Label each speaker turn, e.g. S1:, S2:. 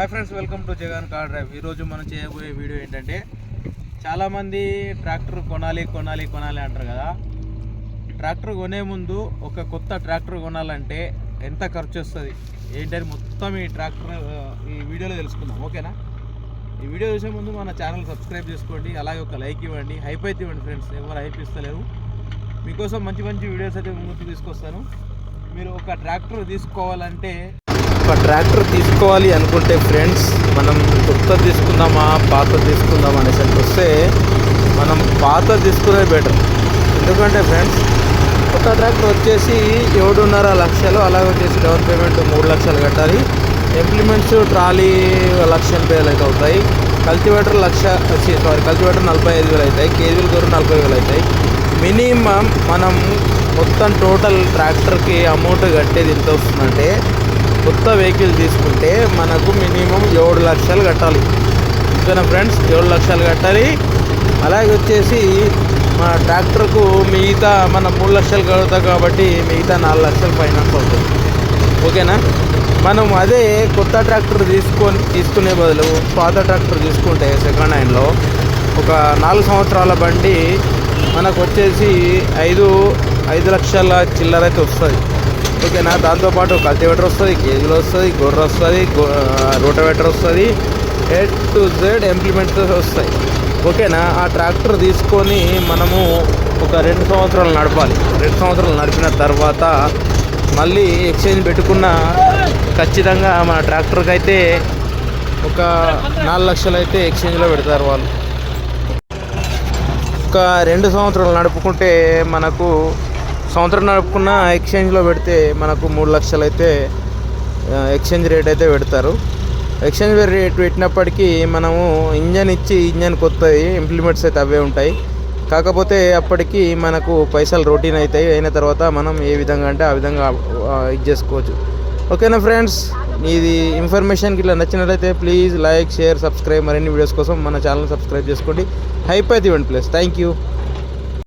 S1: Hi friends welcome to Jagan car drive ఈరోజు మనం చేయబోయే వీడియో ఏంటంటే చాలామంది ట్రాక్టర్ కొనాలి కొనాలి కొనాలి అంటారు కదా. ట్రాక్టర్ కొనే ముందు ఒక కొత్త ట్రాక్టర్ కొనాలంటే ఎంత ఖర్చు వస్తుంది? ఏంటని మొత్తం ఈ ట్రాక్టర్ ఈ వీడియోలో తెలుసుకుందాం ఓకేనా ఈ వీడియో చూసే ముందు మన ఛానల్ సబ్స్క్రైబ్ చేసుకోండి అలాగే ఒక లైక్ ఇవ్వండి. హైప్ అయితే ఇవ్వండి ఫ్రెండ్స్ ఎవరు హైప్ ఇస్తలేరు. మీకోసం మంచి మంచి వీడియోస్ అయితే ముందుకు తీసుకొస్తాను. మీరు ఒక ట్రాక్టర్ తీసుకోవాలంటే ఒక ట్రాక్టర్ తీసుకోవాలి అనుకుంటే ఫ్రెండ్స్ మనం కొత్త తీసుకుందామా పాత తీసుకుందామా అనేసరికి వస్తే మనం పాత తీసుకునే బెటర్ ఎందుకంటే ఫ్రెండ్స్ కొత్త ట్రాక్టర్ వచ్చేసి ఏడున్నర లక్షలు అలాగే వచ్చేసి డౌన్ పేమెంట్ మూడు లక్షలు కట్టాలి. ఇంప్లిమెంట్స్ ట్రాలీ లక్ష ఎనభై వేలు అయితే అవుతాయి. కల్టివేటర్ లక్ష వచ్చి సారీ కల్టివేటర్ నలభై ఐదు వేలు అవుతాయి. కేజీలు కూడా నలభై వేలు అవుతాయి. మినిమం మనం మొత్తం టోటల్ ట్రాక్టర్కి అమౌంట్ కట్టేది ఎంత వస్తుందంటే కొత్త వెహికల్ తీసుకుంటే మనకు మినిమం ఏడు లక్షలు కట్టాలి. ఓకేనా ఫ్రెండ్స్? ఏడు లక్షలు కట్టాలి. అలాగే వచ్చేసి మన ట్రాక్టర్కు మిగతా మన మూడు లక్షలు కడుగుతాం కాబట్టి మిగతా నాలుగు లక్షలు ఫైనాన్స్ అవుతుంది. ఓకేనా? మనం అదే కొత్త ట్రాక్టర్ తీసుకొని తీసుకునే బదులు పాత ట్రాక్టర్ తీసుకుంటే సెకండ్ హ్యాండ్లో ఒక నాలుగు సంవత్సరాల బండి మనకు వచ్చేసి ఐదు ఐదు లక్షల చిల్లర అయితే వస్తుంది. ఓకేనా దాంతోపాటు కల్టివేటర్ వస్తుంది కేజీలు వస్తుంది గొర్రె వస్తుంది రోటవేటర్ వస్తుంది. ఏ టు జెడ్ ఇంప్లిమెంట్స్ వస్తాయి. ఓకేనా? ఆ ట్రాక్టర్ తీసుకొని మనము ఒక రెండు సంవత్సరాలు నడపాలి. రెండు సంవత్సరాలు నడిపిన తర్వాత మళ్ళీ ఎక్స్చేంజ్ పెట్టుకున్న ఖచ్చితంగా మన ట్రాక్టర్కి అయితే ఒక నాలుగు లక్షలు అయితే ఎక్స్చేంజ్లో పెడతారు వాళ్ళు. ఒక రెండు సంవత్సరాలు నడుపుకుంటే మనకు సంవత్సరం నడుపుకున్న ఎక్స్చేంజ్లో పెడితే మనకు మూడు లక్షలు అయితే ఎక్స్చేంజ్ రేట్ అయితే పెడతారు. ఎక్స్చేంజ్ రేట్ పెట్టినప్పటికీ మనము ఇంజన్ ఇచ్చి ఇంజన్ కొత్తది ఇంప్లిమెంట్స్ అయితే అవే ఉంటాయి. కాకపోతే అప్పటికి మనకు పైసలు రొటీన్ అవుతాయి అయిన తర్వాత మనం ఏ విధంగా అంటే ఆ విధంగా ఇది చేసుకోవచ్చు. ఓకేనా ఫ్రెండ్స్ ఇది ఇన్ఫర్మేషన్కి ఇట్లా నచ్చినట్లయితే ప్లీజ్ లైక్ షేర్ సబ్స్క్రైబ్ మరిన్ని వీడియోస్ కోసం మన ఛానల్ సబ్స్క్రైబ్ చేసుకోండి. హైప్ అయితే ఇవ్వండి ప్లీజ్ థ్యాంక్ యూ